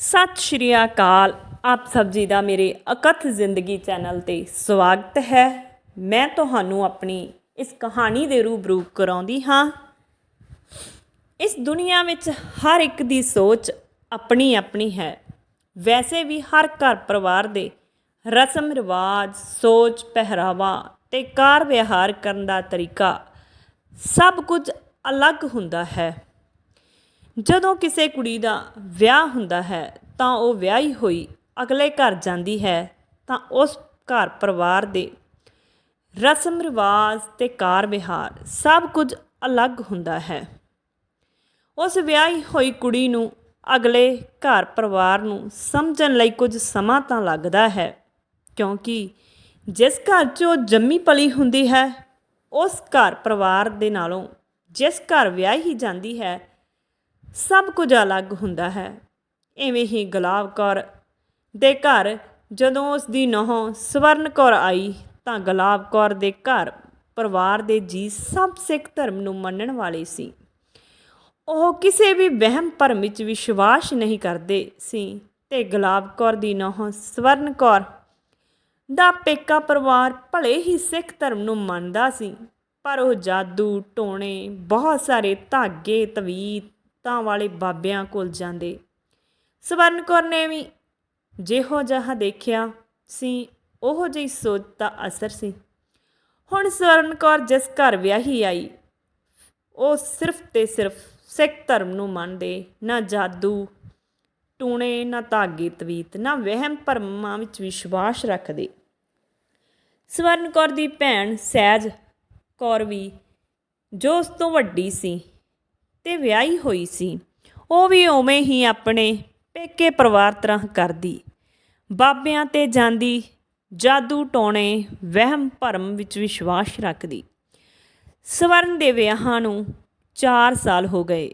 ਸਤਿ ਸ਼੍ਰੀ ਅਕਾਲ। ਆਪ ਸਭ ਜੀ ਦਾ ਮੇਰੇ ਅਕਥ ਜ਼ਿੰਦਗੀ ਚੈਨਲ ਤੇ ਸਵਾਗਤ ਹੈ। ਮੈਂ ਤੁਹਾਨੂੰ ਆਪਣੀ ਇਸ ਕਹਾਣੀ ਦੇ ਰੂਬਰੂ ਕਰਾਉਂਦੀ ਹਾਂ। ਇਸ ਦੁਨੀਆ ਵਿੱਚ ਹਰ ਇੱਕ ਦੀ ਸੋਚ ਆਪਣੀ ਆਪਣੀ ਹੈ। ਵੈਸੇ ਵੀ ਹਰ ਘਰ ਪਰਿਵਾਰ ਦੇ ਰਸਮ ਰਿਵਾਜ, ਸੋਚ, ਪਹਿਰਾਵਾ ਤੇ ਕਾਰ ਵਿਹਾਰ ਕਰਨ ਦਾ ਤਰੀਕਾ ਸਭ ਕੁਝ ਅਲੱਗ ਹੁੰਦਾ ਹੈ। ਜਦੋਂ ਕਿਸੇ ਕੁੜੀ ਦਾ ਵਿਆਹ ਹੁੰਦਾ ਹੈ, ਤਾਂ ਉਹ ਵਿਆਹੀ ਹੋਈ ਅਗਲੇ ਘਰ ਜਾਂਦੀ ਹੈ, ਤਾਂ ਉਸ ਘਰ ਪਰਿਵਾਰ ਦੇ ਰਸਮ, ਰਿਵਾਜ ਤੇ ਕਾਰ ਵਿਹਾਰ ਸਭ ਕੁਝ ਅਲੱਗ ਹੁੰਦਾ ਹੈ। ਉਸ ਵਿਆਹੀ ਹੋਈ ਕੁੜੀ ਨੂੰ ਅਗਲੇ ਘਰ ਪਰਿਵਾਰ ਨੂੰ ਸਮਝਣ ਲਈ ਕੁਝ ਸਮਾਂ ਤਾਂ ਲੱਗਦਾ ਹੈ, ਕਿਉਂਕਿ ਜਿਸ ਘਰ 'ਚ ਉਹ ਜੰਮੀ ਪਲੀ ਹੁੰਦੀ ਹੈ, ਉਸ ਘਰ ਪਰਿਵਾਰ ਦੇ ਨਾਲੋਂ ਜਿਸ ਘਰ ਵਿਆਹੀ ਜਾਂਦੀ ਹੈ ਸਭ ਕੁਝ ਅਲੱਗ ਹੁੰਦਾ ਹੈ। ਇਵੇਂ ਹੀ ਗੁਲਾਬ ਕੌਰ ਦੇ ਘਰ ਜਦੋਂ ਉਸ ਦੀ ਨੂੰਹ ਸਵਰਨ ਕੌਰ ਆਈ ਤਾਂ ਗੁਲਾਬ ਕੌਰ ਦੇ ਘਰ ਪਰਿਵਾਰ ਦੇ ਜੀ ਸਭ ਸਿੱਖ ਧਰਮ ਨੂੰ ਮੰਨਣ ਵਾਲੇ ਸੀ। ਉਹ ਕਿਸੇ ਵੀ ਵਹਿਮ ਭਰਮ ਵਿੱਚ ਵਿਸ਼ਵਾਸ ਨਹੀਂ ਕਰਦੇ ਸੀ ਤੇ ਗੁਲਾਬ ਕੌਰ ਦੀ ਨੂੰਹ ਸਵਰਨ ਕੌਰ ਦਾ ਪੇਕਾ ਪਰਿਵਾਰ ਭਲੇ ਹੀ ਸਿੱਖ ਧਰਮ ਨੂੰ ਮੰਨਦਾ ਸੀ। ਪਰ ਉਹ ਜਾਦੂ, ਟੋਣੇ, ਬਹੁਤ ਸਾਰੇ ਧਾਗੇ, ਤਵੀਤ ਵਾਲੇ ਬਾਬਿਆਂ ਕੋਲ ਜਾਂਦੇ। ਸਵਰਨ ਕੌਰ ਨੇ ਵੀ ਜਿਹੋ ਜਿਹਾ ਦੇਖਿਆ ਸੀ, ਉਹੋ ਜਿਹੀ ਸੋਚ ਦਾ ਅਸਰ ਸੀ। ਹੁਣ ਸਵਰਨ ਕੌਰ ਜਿਸ ਘਰ ਵਿਆਹੀ ਆਈ, ਉਹ ਸਿਰਫ ਤੇ ਸਿਰਫ ਸਿੱਖ ਧਰਮ ਨੂੰ ਮੰਨਦੇ, ਨਾ ਜਾਦੂ, ਟੂਣੇ, ਨਾ ਧਾਗੇ ਤਵੀਤ, ਨਾ ਵਹਿਮ ਭਰਮਾਂ ਵਿੱਚ ਵਿਸ਼ਵਾਸ ਰੱਖਦੇ। ਸਵਰਨ ਕੌਰ ਦੀ ਭੈਣ ਸਹਿਜ ਕੌਰ ਵੀ ਜੋ ਉਸ ਤੋਂ ਵੱਡੀ ਸੀ ਤੇ ਵਿਆਹੀ ਹੋਈ ਸੀ। ਉਹ ਵੀ ਉਵੇਂ ਹੀ ਆਪਣੇ ਪੇਕੇ ਪਰਿਵਾਰ ਤਰ੍ਹਾਂ ਕਰਦੀ। ਬਾਬਿਆਂ ਤੇ ਜਾਂਦੀ ਜਾਦੂ ਟੋਣੇ ਵਹਿਮ ਭਰਮ ਵਿੱਚ ਵਿਸ਼ਵਾਸ ਰੱਖਦੀ। ਸਵਰਨ ਦੇ ਵਿਆਹਾਂ ਨੂੰ 4 ਸਾਲ ਹੋ ਗਏ,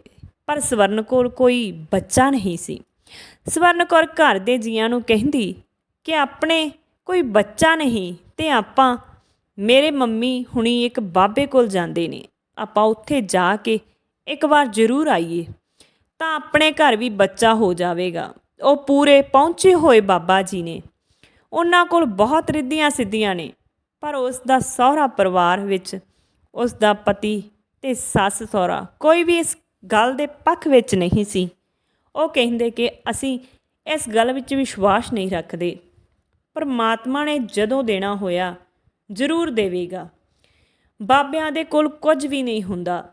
ਪਰ ਸਵਰਨ ਕੋਲ ਕੋਈ ਬੱਚਾ ਨਹੀਂ ਸੀ। ਸਵਰਨ ਕੌਰ ਘਰ ਦੇ ਜੀਆਂ ਨੂੰ ਕਹਿੰਦੀ ਕਿ ਆਪਣੇ ਕੋਈ ਬੱਚਾ ਨਹੀਂ ਤੇ ਆਪਾਂ ਮੇਰੇ ਮੰਮੀ ਹੁਣੀ ਇੱਕ ਬਾਬੇ ਕੋਲ ਜਾਂਦੇ ਨੇ। ਆਪਾਂ ਉੱਥੇ ਜਾ ਕੇ ਇੱਕ ਵਾਰ ਜ਼ਰੂਰ ਆਈਏ, ਤਾਂ ਆਪਣੇ ਘਰ ਵੀ ਬੱਚਾ ਹੋ ਜਾਵੇਗਾ। ਉਹ ਪੂਰੇ ਪਹੁੰਚੇ ਹੋਏ ਬਾਬਾ ਜੀ ਨੇ। ਉਹਨਾਂ ਕੋਲ ਬਹੁਤ ਰਿੱਧੀਆਂ ਸਿੱਧੀਆਂ ਨੇ, ਪਰ ਉਸ ਦਾ ਸਹੁਰਾ ਪਰਿਵਾਰ ਵਿੱਚ ਉਸ ਦਾ ਪਤੀ ਤੇ ਸੱਸ ਸਹੁਰਾ ਕੋਈ ਵੀ ਇਸ ਗੱਲ ਦੇ ਪੱਖ ਵਿੱਚ ਨਹੀਂ ਸੀ। ਉਹ ਕਹਿੰਦੇ ਕਿ ਅਸੀਂ ਇਸ ਗੱਲ ਵਿੱਚ ਵਿਸ਼ਵਾਸ ਨਹੀਂ ਰੱਖਦੇ। ਪਰਮਾਤਮਾ ਨੇ ਜਦੋਂ ਦੇਣਾ ਹੋਇਆ ਜ਼ਰੂਰ ਦੇਵੇਗਾ। ਬਾਬਿਆਂ ਦੇ ਕੋਲ ਕੁਝ ਵੀ ਨਹੀਂ ਹੁੰਦਾ।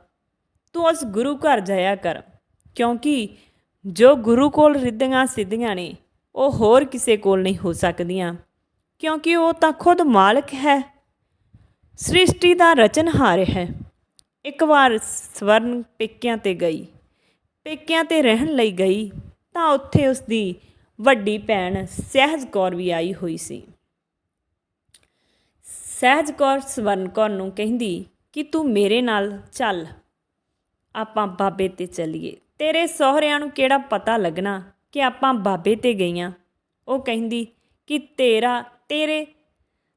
ਤੂੰ ਉਸ ਗੁਰੂ ਘਰ ਜਾਇਆ ਕਰ, ਕਿਉਂਕਿ ਜੋ ਗੁਰੂ ਕੋਲ ਰਿੱਧੀਆਂ ਸਿੱਧੀਆਂ ਨੇ, ਉਹ ਹੋਰ ਕਿਸੇ ਕੋਲ ਨਹੀਂ ਹੋ ਸਕਦੀਆਂ, ਕਿਉਂਕਿ ਉਹ ਤਾਂ ਖੁਦ ਮਾਲਕ ਹੈ। ਸ੍ਰਿਸ਼ਟੀ ਦਾ ਰਚਨਹਾਰ ਹੈ। ਇੱਕ ਵਾਰ ਸਵਰਨ ਪੇਕਿਆਂ ਤੇ ਗਈ, ਪੇਕਿਆਂ ਤੇ ਰਹਿਣ ਲਈ ਗਈ, ਤਾਂ ਉੱਥੇ ਉਸ ਦੀ ਵੱਡੀ ਭੈਣ ਸਹਿਜ ਕੌਰ ਵੀ ਆਈ ਹੋਈ ਸੀ। ਸਹਿਜ ਕੌਰ ਸਵਰਨ ਕੌਰ ਨੂੰ ਕਹਿੰਦੀ ਕਿ ਤੂੰ ਮੇਰੇ ਨਾਲ ਚੱਲ। ਆਪਾਂ ਬਾਬੇ ਤੇ ਚੱਲੀਏ। ਤੇਰੇ ਸਹੁਰਿਆਂ ਨੂੰ ਕਿਹੜਾ ਪਤਾ ਲੱਗਣਾ ਕਿ ਆਪਾਂ ਬਾਬੇ ਤੇ ਗਈਆਂ? ਉਹ ਕਹਿੰਦੀ ਕਿ ਤੇਰਾ, ਤੇਰੇ,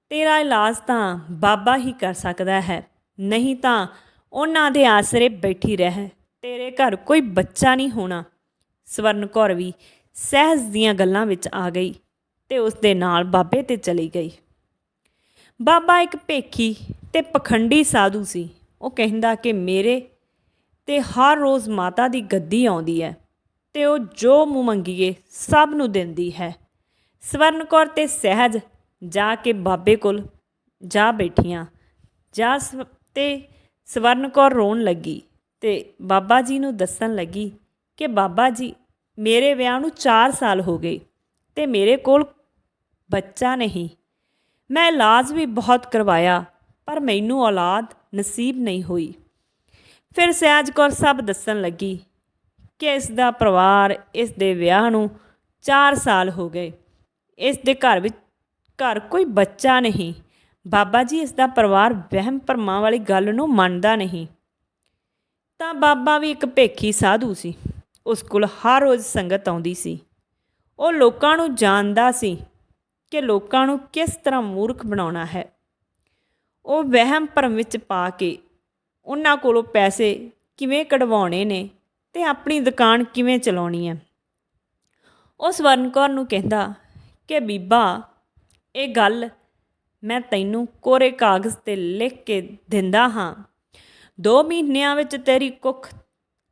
ਤੇਰਾ ਇਲਾਜ ਤਾਂ ਬਾਬਾ ਹੀ ਕਰ ਸਕਦਾ ਹੈ। ਨਹੀਂ ਤਾਂ ਉਹਨਾਂ ਦੇ ਆਸਰੇ ਬੈਠੀ ਰਹਿ। ਤੇਰੇ ਘਰ ਕੋਈ ਬੱਚਾ ਨਹੀਂ ਹੋਣਾ। ਸਵਰਨ ਕੌਰ ਵੀ ਸਹਿਜ ਦੀਆਂ ਗੱਲਾਂ ਵਿੱਚ ਆ ਗਈ ਤੇ ਉਸ ਦੇ ਨਾਲ ਬਾਬੇ ਤੇ ਚਲੀ ਗਈ। ਬਾਬਾ ਇੱਕ ਭੇਖੀ ਤੇ ਪਖੰਡੀ ਸਾਧੂ ਸੀ। ਉਹ ਕਹਿੰਦਾ ਕਿ ਮੇਰੇ ਤੇ ਹਰ ਰੋਜ਼ ਮਾਤਾ ਦੀ ਗੱਦੀ ਆਉਂਦੀ ਹੈ ਤੇ ਉਹ ਜੋ ਮੂੰਹ ਮੰਗੀਏ ਸਭ ਨੂੰ ਦਿੰਦੀ ਹੈ। ਸਵਰਨ ਕੌਰ ਤੇ ਸਹਿਜ ਜਾ ਕੇ ਬਾਬੇ ਕੋਲ ਜਾ ਬੈਠੀਆਂ। ਜਾ ਸਵ- ਤੇ ਸਵਰਨ ਕੌਰ ਰੋਣ ਲੱਗੀ ਤੇ ਬਾਬਾ ਜੀ ਨੂੰ ਦੱਸਣ ਲੱਗੀ ਕਿ ਬਾਬਾ ਜੀ, ਮੇਰੇ ਵਿਆਹ ਨੂੰ 4 ਸਾਲ ਹੋ ਗਏ ਤੇ ਮੇਰੇ ਕੋਲ ਬੱਚਾ ਨਹੀਂ। ਮੈਂ ਇਲਾਜ ਵੀ ਬਹੁਤ ਕਰਵਾਇਆ, ਪਰ ਮੈਨੂੰ ਔਲਾਦ ਨਸੀਬ ਨਹੀਂ ਹੋਈ। ਫਿਰ ਸਹਿਜ ਕੌਰ ਸਭ ਦੱਸਣ ਲੱਗੀ ਕਿ ਇਸ ਦਾ ਪਰਿਵਾਰ ਇਸ ਦੇ ਵਿਆਹ ਨੂੰ 4 ਸਾਲ ਹੋ ਗਏ। ਇਸ ਦੇ ਘਰ ਵਿੱਚ ਘਰ ਕੋਈ ਬੱਚਾ ਨਹੀਂ। ਬਾਬਾ ਜੀ ਇਸ ਦਾ ਪਰਿਵਾਰ ਵਹਿਮ ਭਰਮਾਂ ਵਾਲੀ ਗੱਲ ਨੂੰ ਮੰਨਦਾ ਨਹੀਂ। ਤਾਂ ਬਾਬਾ ਵੀ ਇੱਕ ਭੇਖੀ ਸਾਧੂ ਸੀ। ਉਸ ਕੋਲ ਹਰ ਰੋਜ਼ ਸੰਗਤ ਆਉਂਦੀ ਸੀ। ਉਹ ਲੋਕਾਂ ਨੂੰ ਜਾਣਦਾ ਸੀ ਕਿ ਲੋਕਾਂ ਨੂੰ ਕਿਸ ਤਰ੍ਹਾਂ ਮੂਰਖ ਬਣਾਉਣਾ ਹੈ। ਉਹ ਵਹਿਮ ਭਰਮ ਵਿੱਚ ਪਾ ਕੇ ਉਹਨਾਂ ਕੋਲੋਂ ਪੈਸੇ ਕਿਵੇਂ ਕਢਵਾਉਣੇ ਨੇ ਤੇ ਆਪਣੀ ਦੁਕਾਨ ਕਿਵੇਂ ਚਲਾਉਣੀ ਹੈ? ਉਹ ਸਵਰਨ ਕੌਰ ਨੂੰ ਕਹਿੰਦਾ ਕਿ ਬੀਬਾ, ਇਹ ਗੱਲ ਮੈਂ ਤੈਨੂੰ ਕੋਰੇ ਕਾਗਜ਼ ਤੇ ਲਿਖ ਕੇ ਦਿੰਦਾ ਹਾਂ। ਦੋ ਮਹੀਨਿਆਂ ਵਿੱਚ ਤੇਰੀ ਕੁੱਖ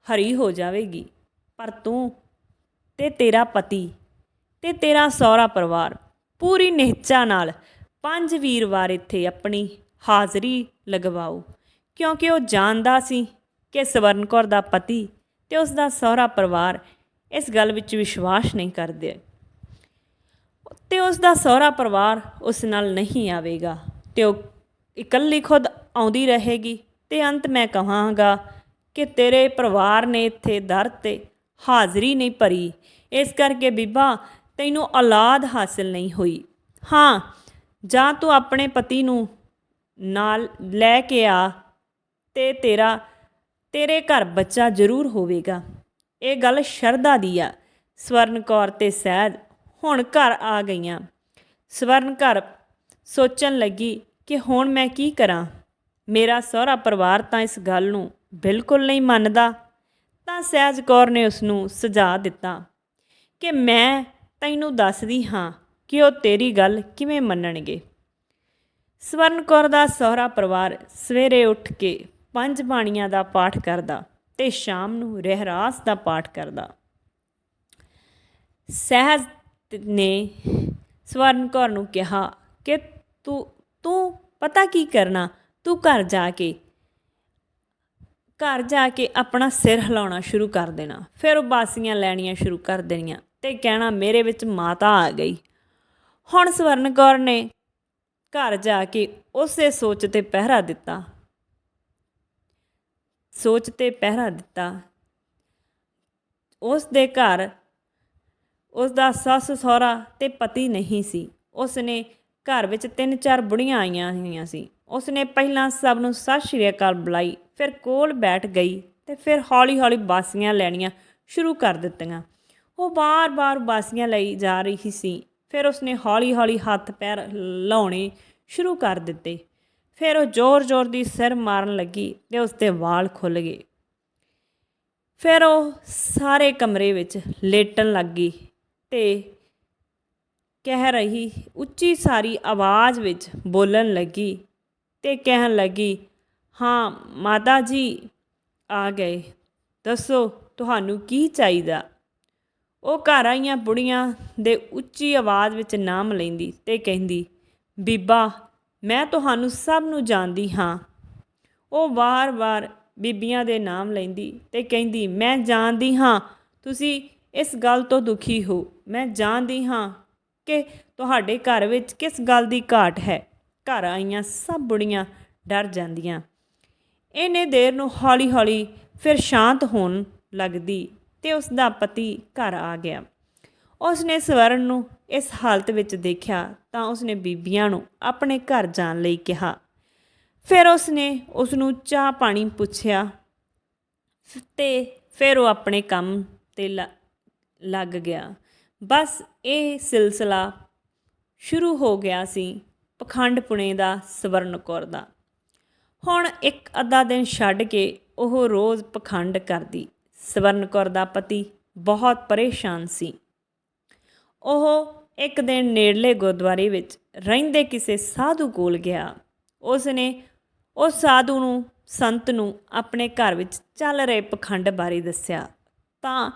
ਹਰੀ ਹੋ ਜਾਵੇਗੀ, ਪਰ ਤੂੰ ਤੇ ਤੇਰਾ ਪਤੀ ਤੇ ਤੇਰਾ ਸਹੁਰਾ ਪਰਿਵਾਰ ਪੂਰੀ ਨਿਹਚਾ ਨਾਲ ਪੰਜ ਵੀਰਵਾਰ ਇੱਥੇ ਆਪਣੀ ਹਾਜ਼ਰੀ ਲਗਵਾਓ। ਕਿਉਂਕਿ ਉਹ ਜਾਣਦਾ ਸੀ ਕਿ ਸਵਰਨ ਕੌਰ ਦਾ ਪਤੀ ਤੇ ਉਸ ਦਾ ਸਹੁਰਾ ਪਰਿਵਾਰ ਇਸ ਗੱਲ ਵਿੱਚ ਵਿਸ਼ਵਾਸ ਨਹੀਂ ਕਰਦੇ। ਤੇ ਉਸ ਦਾ ਸਹੁਰਾ ਪਰਿਵਾਰ ਉਸ ਨਾਲ ਨਹੀਂ ਆਵੇਗਾ ਤੇ ਉਹ ਇਕੱਲੀ ਖੁਦ ਆਉਂਦੀ ਰਹੇਗੀ ਤੇ ਅੰਤ ਮੈਂ ਕਹਾਂਗਾ ਕਿ ਤੇਰੇ ਪਰਿਵਾਰ ਨੇ ਇੱਥੇ ਦਰ ਤੇ ਹਾਜ਼ਰੀ ਨਹੀਂ ਭਰੀ। ਇਸ ਕਰਕੇ ਬੀਬਾ, ਤੈਨੂੰ ਔਲਾਦ ਹਾਸਲ ਨਹੀਂ ਹੋਈ। ਹਾਂ, ਜਾਂ ਤੂੰ ਆਪਣੇ ਪਤੀ ਨੂੰ ਨਾਲ ਲੈ ਕੇ ਆ ਤੇ ਤੇਰਾ, ਤੇਰੇ ਘਰ ਬੱਚਾ ਜ਼ਰੂਰ ਹੋਵੇਗਾ। ਇਹ ਗੱਲ ਸ਼ਰਧਾ ਦੀ ਆ। ਸਵਰਨ ਕੌਰ ਤੇ ਸਹਿਜ ਹੁਣ ਘਰ ਆ ਗਈਆਂ। ਸਵਰਨ ਘਰ ਸੋਚਣ ਲੱਗੀ ਕਿ ਹੁਣ ਮੈਂ ਕੀ ਕਰਾਂ? ਮੇਰਾ ਸਹੁਰਾ ਪਰਿਵਾਰ ਤਾਂ ਇਸ ਗੱਲ ਨੂੰ ਬਿਲਕੁਲ ਨਹੀਂ ਮੰਨਦਾ। ਤਾਂ ਸਹਿਜ ਕੌਰ ਨੇ ਉਸ ਨੂੰ ਸੁਝਾਅ ਦਿੱਤਾ ਕਿ ਮੈਂ ਤੈਨੂੰ ਦੱਸਦੀ ਹਾਂ ਕਿ ਉਹ ਤੇਰੀ ਗੱਲ ਕਿਵੇਂ ਮੰਨਣਗੇ। ਸਵਰਨ ਕੌਰ ਦਾ ਸਹੁਰਾ ਪਰਿਵਾਰ ਸਵੇਰੇ ਉੱਠ ਕੇ ਪੰਜ ਬਾਣੀਆਂ ਦਾ ਪਾਠ ਕਰਦਾ ਤੇ ਸ਼ਾਮ ਨੂੰ ਰਹਿਰਾਸ ਦਾ ਪਾਠ ਕਰਦਾ। ਸਹਿਜ ਨੇ ਸਵਰਨ ਕੌਰ ਨੂੰ ਕਿਹਾ ਕਿ ਤੂੰ ਤੂੰ ਪਤਾ ਕੀ ਕਰਨਾ? ਤੂੰ ਘਰ ਜਾ ਕੇ, ਘਰ ਜਾ ਕੇ ਆਪਣਾ ਸਿਰ ਹਿਲਾਉਣਾ ਸ਼ੁਰੂ ਕਰ ਦੇਣਾ। ਫਿਰ ਉਹ ਬਾਸੀਆਂ ਲੈਣੀਆਂ ਸ਼ੁਰੂ ਕਰ ਦੇਣੀਆਂ ਤੇ ਕਹਿਣਾ, ਮੇਰੇ ਵਿੱਚ ਮਾਤਾ ਆ ਗਈ। ਹੁਣ ਸਵਰਨ ਕੌਰ ਨੇ ਘਰ ਜਾ ਕੇ ਉਸੇ ਸੋਚ ਤੇ ਪਹਿਰਾ ਦਿੱਤਾ। ਸੋਚ ਤੇ ਪਹਿਰਾ ਦਿੱਤਾ। ਉਸ ਦੇ ਘਰ ਉਸ ਦਾ ਸੱਸ, ਸਹੁਰਾ ਤੇ ਪਤੀ ਨਹੀਂ ਸੀ। ਉਸ ਨੇ ਘਰ ਵਿੱਚ ਤਿੰਨ ਚਾਰ ਬੁੜੀਆਂ ਆਈਆਂ ਹੋਈਆਂ ਸੀ। ਉਸ ਨੇ ਪਹਿਲਾਂ ਸਭ ਨੂੰ ਸਤਿ ਸ਼੍ਰੀ ਅਕਾਲ ਬੁਲਾਈ, ਫਿਰ ਕੋਲ ਬੈਠ ਗਈ ਤੇ ਫਿਰ ਹੌਲੀ-ਹੌਲੀ ਬਾਸੀਆਂ ਲੈਣੀਆਂ ਸ਼ੁਰੂ ਕਰ ਦਿੱਤੀਆਂ। ਉਹ ਬਾਰ-ਬਾਰ ਬਾਸੀਆਂ ਲਈ ਜਾ ਰਹੀ ਸੀ। ਫਿਰ ਉਸਨੇ ਹੌਲੀ-ਹੌਲੀ ਹੱਥ ਪੈਰ ਲਾਉਣੇ ਸ਼ੁਰੂ ਕਰ ਦਿੱਤੇ। ਫਿਰ ਉਹ ਜ਼ੋਰ-ਜ਼ੋਰ ਦੀ ਸਿਰ ਮਾਰਨ ਲੱਗੀ ਤੇ ਉਸ ਦੇ ਵਾਲ ਖੁੱਲ ਗਏ। ਫਿਰ ਉਹ ਸਾਰੇ ਕਮਰੇ ਵਿੱਚ ਲੇਟਣ ਲੱਗੀ ਤੇ ਕਹਿ ਰਹੀ ਉੱਚੀ ਸਾਰੀ ਆਵਾਜ਼ ਵਿੱਚ ਬੋਲਣ ਲੱਗੀ ਤੇ ਕਹਿਣ ਲੱਗੀ, ਹਾਂ, ਮਾਤਾ ਜੀ, ਆ ਗਏ। ਦੱਸੋ, ਤੁਹਾਨੂੰ ਕੀ ਚਾਹੀਦਾ? ਉਹ ਘਰ ਆਈਆਂ ਬੁੜੀਆਂ ਦੇ ਉੱਚੀ ਆਵਾਜ਼ ਵਿੱਚ ਨਾਮ ਲੈਂਦੀ ਤੇ ਕਹਿੰਦੀ, ਬੀਬਾ ਮੈਂ ਤੁਹਾਨੂੰ ਸਭ ਨੂੰ ਜਾਣਦੀ ਹਾਂ। ਉਹ ਵਾਰ-ਵਾਰ ਬੀਬੀਆਂ ਦੇ ਨਾਮ ਲੈਂਦੀ ਤੇ ਕਹਿੰਦੀ, ਮੈਂ ਜਾਣਦੀ ਹਾਂ, ਤੁਸੀਂ ਇਸ ਗੱਲ ਤੋਂ ਦੁਖੀ ਹੋ। ਮੈਂ ਜਾਣਦੀ ਹਾਂ ਕਿ ਤੁਹਾਡੇ ਘਰ ਵਿੱਚ ਕਿਸ ਗੱਲ ਦੀ ਘਾਟ ਹੈ। ਘਰ ਆਈਆਂ ਸਭ ਬੁੜੀਆਂ ਡਰ ਜਾਂਦੀਆਂ। ਇਹਨੇ ਦੇਰ ਨੂੰ ਹੌਲੀ-ਹੌਲੀ ਫਿਰ ਸ਼ਾਂਤ ਹੋਣ ਲੱਗਦੀ ਤੇ ਉਸ ਦਾ ਪਤੀ ਘਰ ਆ ਗਿਆ। ਉਸ ਨੇ ਸਵਰਨ ਨੂੰ ਇਸ ਹਾਲਤ ਵਿੱਚ ਦੇਖਿਆ ਤਾਂ ਉਸ ਨੇ ਬੀਬੀਆਂ ਨੂੰ ਆਪਣੇ ਘਰ ਜਾਣ ਲਈ ਕਿਹਾ। ਫਿਰ ਉਸ ਨੇ ਉਸ ਨੂੰ ਚਾਹ ਪਾਣੀ ਪੁੱਛਿਆ ਤੇ ਫਿਰ ਉਹ ਆਪਣੇ ਕੰਮ ਤੇ ਲ- ਲੱਗ ਗਿਆ। ਬਸ ਇਹ ਸਿਲਸਿਲਾ ਸ਼ੁਰੂ ਹੋ ਗਿਆ ਸੀ ਪਖੰਡ ਪੁਣੇ ਦਾ ਸਵਰਨ ਕੌਰ ਦਾ। ਹੁਣ ਇੱਕ ਅੱਧਾ ਦਿਨ ਛੱਡ ਕੇ ਉਹ ਰੋਜ਼ ਪਖੰਡ ਕਰਦੀ। ਸਵਰਨ ਕੌਰ ਦਾ ਪਤੀ ਬਹੁਤ ਪਰੇਸ਼ਾਨ ਸੀ। ਉਹ ਇੱਕ ਦਿਨ ਨੇੜਲੇ ਗੁਰਦੁਆਰੇ ਵਿੱਚ ਰਹਿੰਦੇ ਕਿਸੇ ਸਾਧੂ ਕੋਲ ਗਿਆ। ਉਸ ਨੇ ਉਸ ਸਾਧੂ ਨੂੰ, ਸੰਤ ਨੂੰ ਆਪਣੇ ਘਰ ਵਿੱਚ ਚੱਲ ਰਹੇ ਪਖੰਡ ਬਾਰੇ ਦੱਸਿਆ। ਤਾਂ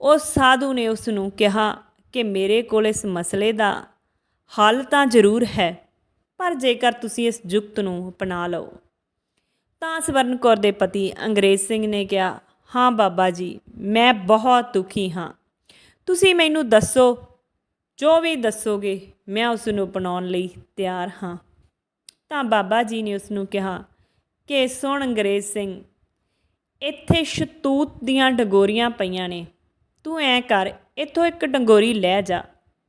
ਉਸ ਸਾਧੂ ਨੇ ਉਸ ਨੂੰ ਕਿਹਾ ਕਿ ਮੇਰੇ ਕੋਲ ਇਸ ਮਸਲੇ ਦਾ ਹੱਲ ਤਾਂ ਜ਼ਰੂਰ ਹੈ, ਪਰ ਜੇਕਰ ਤੁਸੀਂ ਇਸ ਜੁਗਤ ਨੂੰ ਅਪਣਾ ਲਓ। ਤਾਂ ਸਵਰਨ ਕੌਰ ਦੇ ਪਤੀ ਅੰਗਰੇਜ਼ ਸਿੰਘ ਨੇ ਕਿਹਾ, ਹਾਂ ਬਾਬਾ ਜੀ, ਮੈਂ ਬਹੁਤ ਦੁਖੀ ਹਾਂ। ਤੁਸੀਂ ਮੈਨੂੰ ਦੱਸੋ, ਜੋ ਵੀ ਦੱਸੋਗੇ, ਮੈਂ ਉਸ ਨੂੰ ਅਪਣਾਉਣ ਲਈ ਤਿਆਰ ਹਾਂ। ਤਾਂ ਬਾਬਾ ਜੀ ਨੇ ਉਸ ਨੂੰ ਕਿਹਾ ਕਿ ਸੁਣ ਅੰਗਰੇਜ਼ ਸਿੰਘ, ਇੱਥੇ ਸ਼ਤੂਤ ਦੀਆਂ ਡੰਗੋਰੀਆਂ ਪਈਆਂ ਨੇ। ਤੂੰ ਐ ਕਰ, ਇੱਥੋਂ ਇੱਕ ਡੰਗੋਰੀ ਲੈ ਜਾ।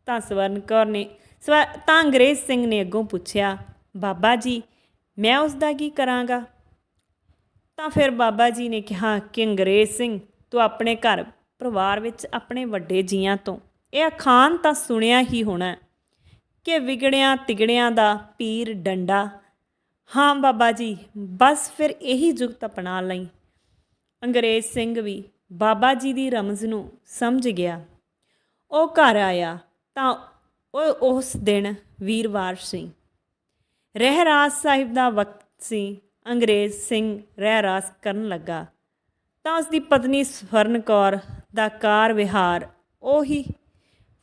ਤਾਂ ਸਵਰਨ ਕੌਰ ਨੇ, ਸਵ, ਤਾਂ ਅੰਗਰੇਜ਼ ਸਿੰਘ ਨੇ ਅੱਗੋਂ ਪੁੱਛਿਆ, ਬਾਬਾ ਜੀ, ਮੈਂ ਉਸ ਦਾ ਕੀ ਕਰਾਂਗਾ? ਤਾਂ ਫਿਰ ਬਾਬਾ ਜੀ ਨੇ ਕਿਹਾ ਕਿ ਅੰਗਰੇਜ਼ ਸਿੰਘ, ਤੂੰ ਆਪਣੇ ਘਰ ਪਰਿਵਾਰ ਵਿੱਚ ਆਪਣੇ ਵੱਡੇ ਜੀਆਂ ਤੋਂ। ਇਹ ਅਖਾਣ ਤਾਂ ਸੁਣਿਆ ਹੀ ਹੋਣਾ ਕਿ ਵਿਗੜਿਆਂ ਤਿਗੜਿਆਂ ਦਾ ਪੀਰ ਡੰਡਾ। ਹਾਂ ਬਾਬਾ ਜੀ, ਬਸ ਫਿਰ ਇਹੀ ਜੁਗਤ ਅਪਣਾ ਲਈ। ਅੰਗਰੇਜ਼ ਸਿੰਘ ਵੀ ਬਾਬਾ ਜੀ ਦੀ ਰਮਜ਼ ਨੂੰ ਸਮਝ ਗਿਆ। ਉਹ ਘਰ ਆਇਆ ਤਾਂ ਉਹ ਉਸ ਦਿਨ ਵੀਰਵਾਰ ਸੀ। ਰਹਿਰਾਸ ਸਾਹਿਬ ਦਾ ਵਕਤ ਸੀ। ਅੰਗਰੇਜ਼ ਸਿੰਘ ਰਹਿਰਾਸ ਕਰਨ ਲੱਗਾ। ਤਾਂ ਉਸ ਦੀ ਪਤਨੀ ਸਵਰਨ ਕੌਰ ਦਾ ਕਾਰ ਵਿਹਾਰ। ਉਹੀ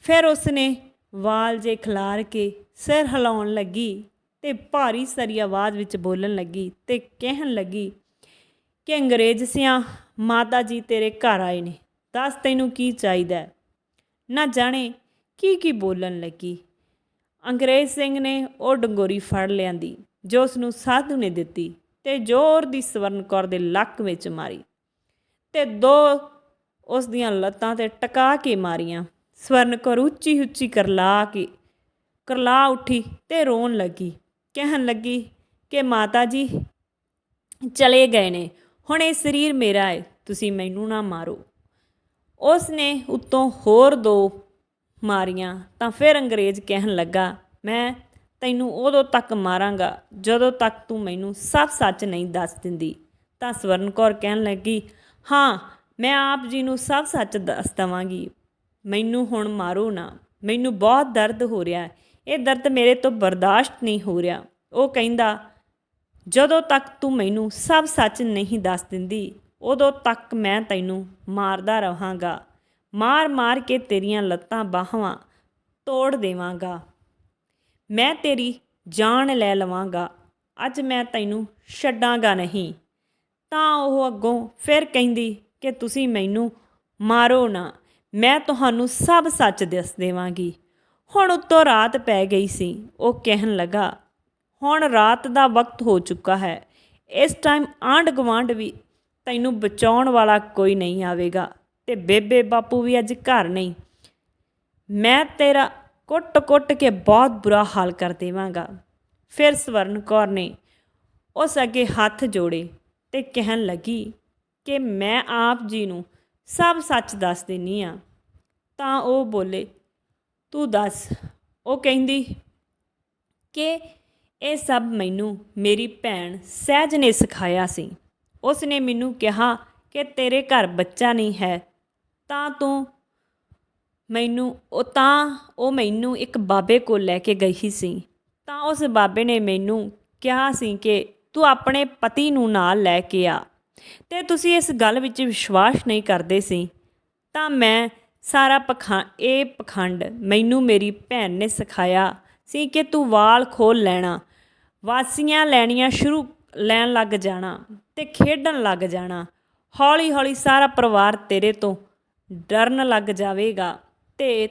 ਫਿਰ ਉਸਨੇ ਵਾਲ ਜੇ ਖਿਲਾਰ ਕੇ ਸਿਰ ਹਿਲਾਉਣ ਲੱਗੀ ਤੇ ਭਾਰੀ ਸਰੀ ਆਵਾਜ਼ ਵਿੱਚ ਬੋਲਣ ਲੱਗੀ ਤੇ ਕਹਿਣ ਲੱਗੀ, ਕਿ ਅੰਗਰੇਜ਼ ਸਿਆਂ, ਮਾਤਾ ਜੀ ਤੇਰੇ ਘਰ ਆਏ ਨੇ, ਦੱਸ ਤੈਨੂੰ ਕੀ ਚਾਹੀਦਾ ਨਾ ਜਾਣੇ ਕੀ ਕੀ ਬੋਲਣ ਲੱਗੀ। ਅੰਗਰੇਜ਼ ਸਿੰਘ ਨੇ ਉਹ ਡੰਗੋਰੀ ਫੜ ਲਿਆਂਦੀ, ਜੋ ਉਸ ਨੂੰ ਸਾਧੂ ਨੇ ਦਿੱਤੀ ਤੇ ਜ਼ੋਰ ਦੀ ਸਵਰਨ ਕੌਰ ਦੇ ਲੱਕ ਵਿੱਚ ਮਾਰੀ ਤੇ ਦੋ ਉਸ ਦੀਆਂ ਲੱਤਾਂ ਤੇ ਟਕਾ ਕੇ ਮਾਰੀਆਂ। ਸਵਰਨ ਕੌਰ ਉੱਚੀ ਉੱਚੀ ਕਰਲਾ ਕੇ, ਕਰਲਾ ਉੱਠੀ ਤੇ ਰੋਣ ਲੱਗੀ। ਕਹਿਣ ਲੱਗੀ ਕਿ ਮਾਤਾ ਜੀ, ਚਲੇ ਗਏ ਨੇ। ਹੁਣ ਇਹ ਸਰੀਰ ਮੇਰਾ ਹੈ ਤੁਸੀਂ ਮੈਨੂੰ ਨਾ ਮਾਰੋ। ਉਸ ਨੇ ਉੱਤੋਂ ਹੋਰ ਦੋ ਮਾਰੀਆਂ ਤਾਂ ਫਿਰ ਅੰਗਰੇਜ਼ ਕਹਿਣ ਲੱਗਾ, ਮੈਂ ਤੈਨੂੰ ਉਦੋਂ ਤੱਕ ਮਾਰਾਂਗਾ ਜਦੋਂ ਤੱਕ ਤੂੰ ਮੈਨੂੰ ਸਭ ਸੱਚ ਨਹੀਂ ਦੱਸ ਦਿੰਦੀ। ਤਾਂ ਸਵਰਨ ਕੌਰ ਕਹਿਣ ਲੱਗੀ, ਹਾਂ ਮੈਂ ਆਪ ਜੀ ਨੂੰ ਸਭ ਸੱਚ ਦੱਸ ਦਵਾਂਗੀ। ਮੈਨੂੰ ਹੁਣ ਮਾਰੋ ਨਾ। ਮੈਨੂੰ ਬਹੁਤ ਦਰਦ ਹੋ ਰਿਹਾ ਇਹ ਦਰਦ ਮੇਰੇ ਤੋਂ ਬਰਦਾਸ਼ਤ ਨਹੀਂ ਹੋ ਰਿਹਾ। ਉਹ ਕਹਿੰਦਾ, ਜਦੋਂ ਤੱਕ ਤੂੰ ਮੈਨੂੰ ਸਭ ਸੱਚ ਨਹੀਂ ਦੱਸ ਦਿੰਦੀ, ਉਦੋਂ ਤੱਕ ਮੈਂ ਤੈਨੂੰ ਮਾਰਦਾ ਰਹਾਂਗਾ। ਮਾਰ-ਮਾਰ ਕੇ ਤੇਰੀਆਂ ਲੱਤਾਂ ਬਾਹਾਂ ਤੋੜ ਦੇਵਾਂਗਾ। ਮੈਂ ਤੇਰੀ ਜਾਨ ਲੈ ਲਵਾਂਗਾ। ਅੱਜ ਮੈਂ ਤੈਨੂੰ ਛੱਡਾਂਗਾ ਨਹੀਂ। ਤਾਂ ਉਹ ਅੱਗੋਂ ਫਿਰ ਕਹਿੰਦੀ ਕਿ ਤੁਸੀਂ ਮੈਨੂੰ ਮਾਰੋ ਨਾ। ਮੈਂ ਤੁਹਾਨੂੰ ਸਭ ਸੱਚ ਦੱਸ ਦੇਵਾਂਗੀ। ਹੁਣ ਉੱਤੋਂ ਰਾਤ ਪੈ ਗਈ ਸੀ। ਉਹ ਕਹਿਣ ਲੱਗਾ, ਹੁਣ ਰਾਤ ਦਾ ਵਕਤ ਹੋ ਚੁੱਕਾ ਹੈ। ਇਸ ਟਾਈਮ ਆਂਢ ਗੁਆਂਢ ਵੀ ਤੈਨੂੰ ਬਚਾਉਣ ਵਾਲਾ ਕੋਈ ਨਹੀਂ ਆਵੇਗਾ ਤੇ ਬੇਬੇ ਬਾਪੂ ਵੀ ਅੱਜ ਘਰ ਨਹੀਂ। ਮੈਂ ਤੇਰਾ ਕੁੱਟ-ਕੁੱਟ ਕੇ ਬਹੁਤ ਬੁਰਾ ਹਾਲ ਕਰ ਦੇਵਾਂਗਾ। ਫਿਰ ਸਵਰਨ ਕੌਰ ਨੇ ਉਸ ਅੱਗੇ ਹੱਥ ਜੋੜੇ ਤੇ ਕਹਿਣ ਲੱਗੀ ਕਿ ਮੈਂ ਆਪ ਜੀ ਨੂੰ ਸਭ ਸੱਚ ਦੱਸ ਦਿੰਨੀ ਆ। ਤਾਂ ਉਹ ਬੋਲੇ, ਤੂੰ ਦੱਸ। ਉਹ ਕਹਿੰਦੀ, ਕਿ ਇਹ ਸਭ ਮੈਨੂੰ ਮੇਰੀ ਭੈਣ ਸਹਿਜ ਨੇ ਸਿਖਾਇਆ ਸੀ। ਉਸ ਨੇ ਮੈਨੂੰ ਕਿਹਾ ਕਿ ਤੇਰੇ ਘਰ ਬੱਚਾ ਨਹੀਂ ਹੈ। ਤਾਂ ਤੂੰ ਮੈਨੂੰ, ਉਹ ਤਾਂ ਉਹ ਮੈਨੂੰ ਇੱਕ ਬਾਬੇ ਕੋਲ ਲੈ ਕੇ ਗਈ ਸੀ। ਤਾਂ ਉਸ ਬਾਬੇ ਨੇ ਮੈਨੂੰ ਕਿਹਾ ਸੀ ਕਿ ਤੂੰ ਆਪਣੇ ਪਤੀ ਨੂੰ ਨਾਲ ਲੈ ਕੇ ਆ। ਤੇ ਤੁਸੀਂ ਇਸ ਗੱਲ ਵਿੱਚ ਵਿਸ਼ਵਾਸ ਨਹੀਂ ਕਰਦੇ ਸੀ, ਤਾਂ ਮੈਂ ਸਾਰਾ ਪਖਾ, ਇਹ ਪਖੰਡ ਮੈਨੂੰ ਮੇਰੀ ਭੈਣ ਨੇ ਸਿਖਾਇਆ ਸੀ ਕਿ ਤੂੰ ਵਾਲ ਖੋਲ ਲੈਣਾ, ਵਾਸੀਆਂ ਲੈਣੀਆਂ ਸ਼ੁਰੂ ਲੈਣ ਲੱਗ ਜਾਣਾ ਤੇ ਖੇਡਣ ਲੱਗ ਜਾਣਾ ਹੌਲੀ ਹੌਲੀ ਸਾਰਾ ਪਰਿਵਾਰ ਤੇਰੇ ਤੋਂ ਡਰਨ ਲੱਗ ਜਾਵੇਗਾ ਤੇ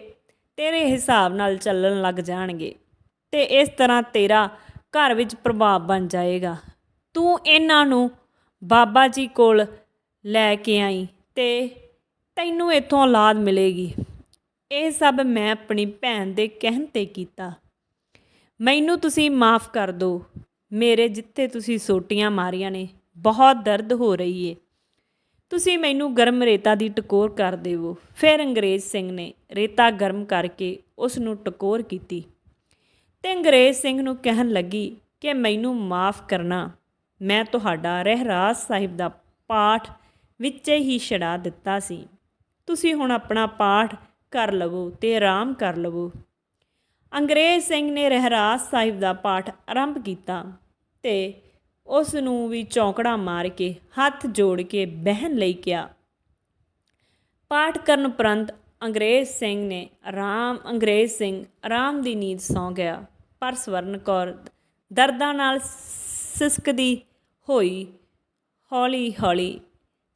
ਤੇਰੇ ਹਿਸਾਬ ਨਾਲ ਚੱਲਣ ਲੱਗ ਜਾਣਗੇ ਤੇ ਇਸ ਤਰ੍ਹਾਂ ਤੇਰਾ ਘਰ ਵਿੱਚ ਪ੍ਰਭਾਵ ਬਣ ਜਾਏਗਾ। ਤੂੰ ਇਹਨਾਂ ਨੂੰ ਬਾਬਾ ਜੀ ਕੋਲ ਲੈ ਕੇ ਆਈ ਤੇ ਤੈਨੂੰ ਇੱਥੋਂ ਔਲਾਦ ਮਿਲੇਗੀ। ਇਹ ਸਭ ਮੈਂ ਆਪਣੀ ਭੈਣ ਦੇ ਕਹਿਣ ਤੇ ਕੀਤਾ। ਮੈਨੂੰ ਤੁਸੀਂ ਮਾਫ ਕਰ ਦਿਓ। ਮੇਰੇ ਜਿੱਥੇ ਤੁਸੀਂ ਸੋਟੀਆਂ ਮਾਰੀਆਂ ਨੇ, ਬਹੁਤ ਦਰਦ ਹੋ ਰਹੀ ਏ। ਤੁਸੀਂ ਮੈਨੂੰ ਗਰਮ ਰੇਤਾ ਦੀ ਟਕੋਰ ਕਰ ਦੇਵੋ। ਫਿਰ ਅੰਗਰੇਜ਼ ਸਿੰਘ ਨੇ ਰੇਤਾ ਗਰਮ ਕਰਕੇ ਉਸ ਨੂੰ ਟਕੋਰ ਕੀਤੀ ਤੇ ਅੰਗਰੇਜ਼ ਸਿੰਘ ਨੂੰ ਕਹਿਣ ਲੱਗੀ ਕਿ ਮੈਨੂੰ ਮਾਫ ਕਰਨਾ। ਮੈਂ ਤੁਹਾਡਾ ਰਹਿਰਾਸ ਸਾਹਿਬ ਦਾ ਪਾਠ ਵਿੱਚੇ ਹੀ ਛਡਾ ਦਿੱਤਾ ਸੀ। ਤੁਸੀਂ ਹੁਣ ਆਪਣਾ ਪਾਠ ਕਰ ਲਵੋ ਤੇ ਆਰਾਮ ਕਰ ਲਵੋ। ਅੰਗਰੇਜ਼ ਸਿੰਘ ਨੇ ਰਹਿਰਾਸ ਸਾਹਿਬ ਦਾ ਪਾਠ ਆਰੰਭ ਕੀਤਾ ਤੇ ਉਸ ਨੂੰ ਵੀ ਚੌਂਕੜਾ ਮਾਰ ਕੇ, ਹੱਥ ਜੋੜ ਕੇ ਬਹਿਣ ਲਈ ਕਿਹਾ। ਪਾਠ ਕਰਨ ਉਪਰੰਤ ਅੰਗਰੇਜ਼ ਸਿੰਘ ਨੇ ਆਰਾਮ, ਅੰਗਰੇਜ਼ ਸਿੰਘ ਆਰਾਮ ਦੀ ਨੀਂਦ ਸੌਂ ਗਿਆ। ਪਰ ਸਵਰਨ ਕੌਰ ਦਰਦਾਂ ਨਾਲ ਸਿਸਕਦੀ ਹੋਈ। ਹੌਲੀ ਹੌਲੀ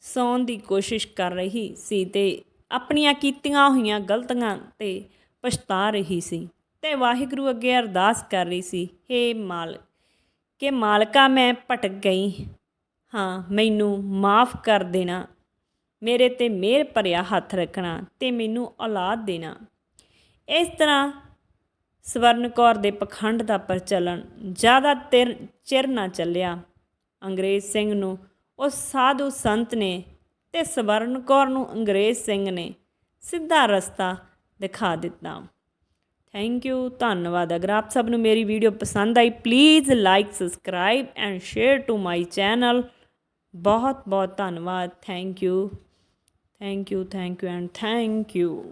ਸੌਣ ਦੀ ਕੋਸ਼ਿਸ਼ ਕਰ ਰਹੀ ਸੀ ਤੇ ਆਪਣੀਆਂ ਕੀਤੀਆਂ ਹੋਈਆਂ ਗਲਤੀਆਂ ਤੇ ਪਛਤਾ ਰਹੀ ਸੀ ਤੇ ਵਾਹਿਗੁਰੂ ਅੱਗੇ ਅਰਦਾਸ ਕਰ ਰਹੀ ਸੀ, ਹੇ ਮਾਲਕ, ਕਿ ਮਾਲਕਾ ਮੈਂ ਭਟਕ ਗਈ। ਹਾਂ, ਮੈਨੂੰ ਮਾਫ ਕਰ ਦੇਣਾ। ਮੇਰੇ ਤੇ ਮਿਹਰ ਭਰਿਆ ਹੱਥ ਰੱਖਣਾ ਤੇ ਮੈਨੂੰ ਔਲਾਦ ਦੇਣਾ। ਇਸ ਤਰ੍ਹਾਂ ਸਵਰਨ ਕੌਰ ਦੇ ਪਖੰਡ ਦਾ ਪ੍ਰਚਲਨ ਜ਼ਿਆਦਾ ਤਿਰ, ਚਿਰ ਨਾ ਚੱਲਿਆ। ਅੰਗਰੇਜ਼ ਸਿੰਘ ਨੂੰ ਉਸ ਸਾਧੂ ਸੰਤ ਨੇ ਤੇ ਸਵਰਨ ਕੌਰ ਨੂੰ ਅੰਗਰੇਜ਼ ਸਿੰਘ ਨੇ ਸਿੱਧਾ ਰਸਤਾ ਦਿਖਾ ਦਿੱਤਾ। ਥੈਂਕ ਯੂ ਧੰਨਵਾਦ। ਅਗਰ ਆਪ ਸਭ ਨੂੰ ਮੇਰੀ ਵੀਡੀਓ ਪਸੰਦ ਆਈ please like subscribe and share to my channel ਬਹੁਤ ਬਹੁਤ ਧੰਨਵਾਦ। Thank you thank you thank you and thank you